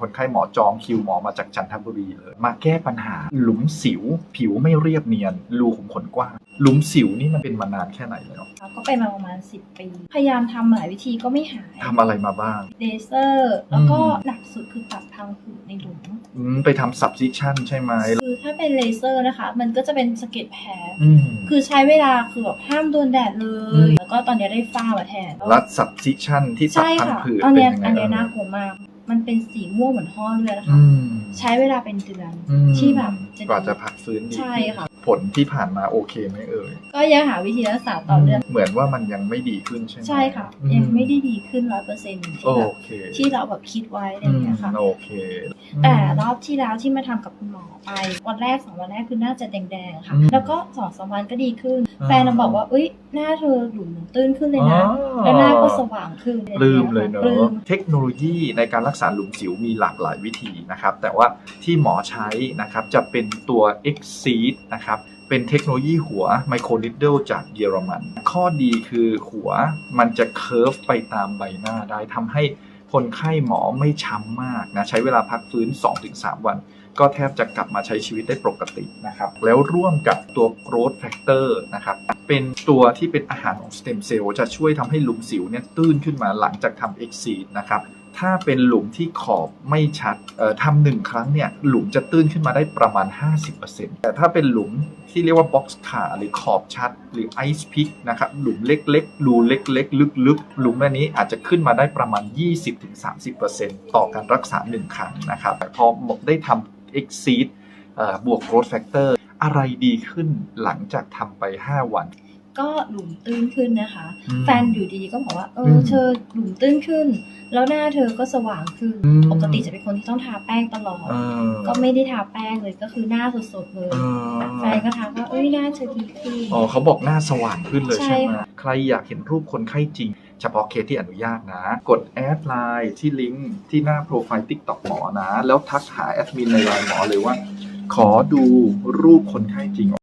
คนไข้หมอจองคิวหมอมาจากจันทบุรีเลย มาแก้ปัญหาหลุมสิว ผิวไม่เรียบเนียน รูขุมขนกว้าง หลุมสิวนี่มันเป็นมานานแค่ไหนแล้ว ก็เป็นมาประมาณ 10 ปี พยายามทำหลายวิธีก็ไม่หายทำอะไรมาบ้าง เลเซอร์ แล้วก็อืมหนักสุดคือตัดทางผืดในหลุม อืมไปทำ subcision ใช่ไหมคือถ้าเป็นเลเซอร์นะคะ มันก็จะเป็นสะเก็ดแผล อืม คือใช้เวลาคือแบบห้ามโดนแดดเลอืยมแล้วก็ตอนนี้ได้ฝ้ามาแทน รัด subcision ที่ตัดใช่พังค่ะผืดอันเป็นเนี้ยยังไงอันเนี้ยเออน่ากลัวมาก มันเป็นสีม่วงเหมือนห่อเลือดนะคะอืมใช้เวลาเป็นเดือนอืมที่แบบจะกว่าจะพักฟื้นดีใช่ค่ะ ผลที่ผ่านมาโอเคไหมเอ่ยก็ยังหาวิธีรักษาต่อเนื่องเหมือนว่ามันยังไม่ดีขึ้นใช่ไหมใช่ค่ะอืยังไม่ได้ดีขึ้นร้อยเปอร์เซ็นต์ที่โอแบบเคที่เราแบบคิดไว้อะไรอย่างเงี้ยค่ะอืมโอเค แต่รอบที่แล้วที่มาทำกับคุณหมอไปวันแรกสองวันแรกคือหน้าจะแดงๆค่ะอืมแล้วก็สองสามวันก็ดีขึ้นอ่าแฟนเราบอกว่าเอ้ยหน้าเธอหลุมตื้นขึ้นเลยนะอ๋อแล้วหน้าก็สว่างขึ้นปลื้มเลยเนปลื้อะมเทคโนโลยีในการรักษาหลุมสิวมีหลากหลายวิธีนะครับ แต่ว่าที่หมอใช้นะครับจะเป็นตัว x c e d นะครับเป็นเทคโนโลยีหัวไมโครนิดเดิลจากเยอรมัน ข้อดีคือหัวมันจะเคิร์ฟไปตามใบหน้าได้ทำให้คนไข้หมอไม่ช้ำมากนะ ใช้เวลาพักฟื้น 2-3 วันก็แทบจะกลับมาใช้ชีวิตได้ปกตินะครับแล้วร่วมกับตัว growth factor นะครับเป็นตัวที่เป็นอาหารของสเต็มเซลล์จะช่วยทำให้หลุมสิวเนี่ยตื้นขึ้นมาหลังจากทำ exceed นะครับถ้าเป็นหลุมที่ขอบไม่ชัดเอ่อทำหนึ่งครั้งเนี่ยหลุมจะตื้นขึ้นมาได้ประมาณ 50%แต่ถ้าเป็นหลุมที่เรียกว่า box ขาหรือขอบชัด หรือ ice pick นะครับหลุมเล็กๆรูเล็กๆ ลึกๆ หลุมอันนี้อาจจะขึ้นมาได้ประมาณ 20-30%ต่อการรักษา 1 ครั้งนะครับแต่พอได้ทำ exceed เอ่อบวก growth factor อะไรดีขึ้นหลังจากทำไป 5 วัน ก็หลุมตื้นขึ้นนะคะอืมแฟนอยู่ดีๆก็บอกว่า เออือมเธอหลุมตื้นขึ้น แล้วหน้าเธอก็สว่างขึ้นอืมปกติจะเป็นคนที่ต้องทาแป้งตลอดเออก็ไม่ได้ทาแป้งเลยก็คือหน้าสดๆเลยเออแฟนก็ทักว่า เอ้ยหน้าเธอดีขึ้น อ๋อเขาบอกหน้าสว่างขึ้นเลยใช่ใช่ไหมค่ะใครอยากเห็นรูปคนไข้จริง เฉพาะเคสที่อนุญาตนะ กดแอดไลน์ที่ลิงก์ที่หน้าโปรไฟล์ TikTok หมอนะ แล้วทักหาแอดมินในไลน์หมอเลยว่า ขอดูรูปคนไข้จริง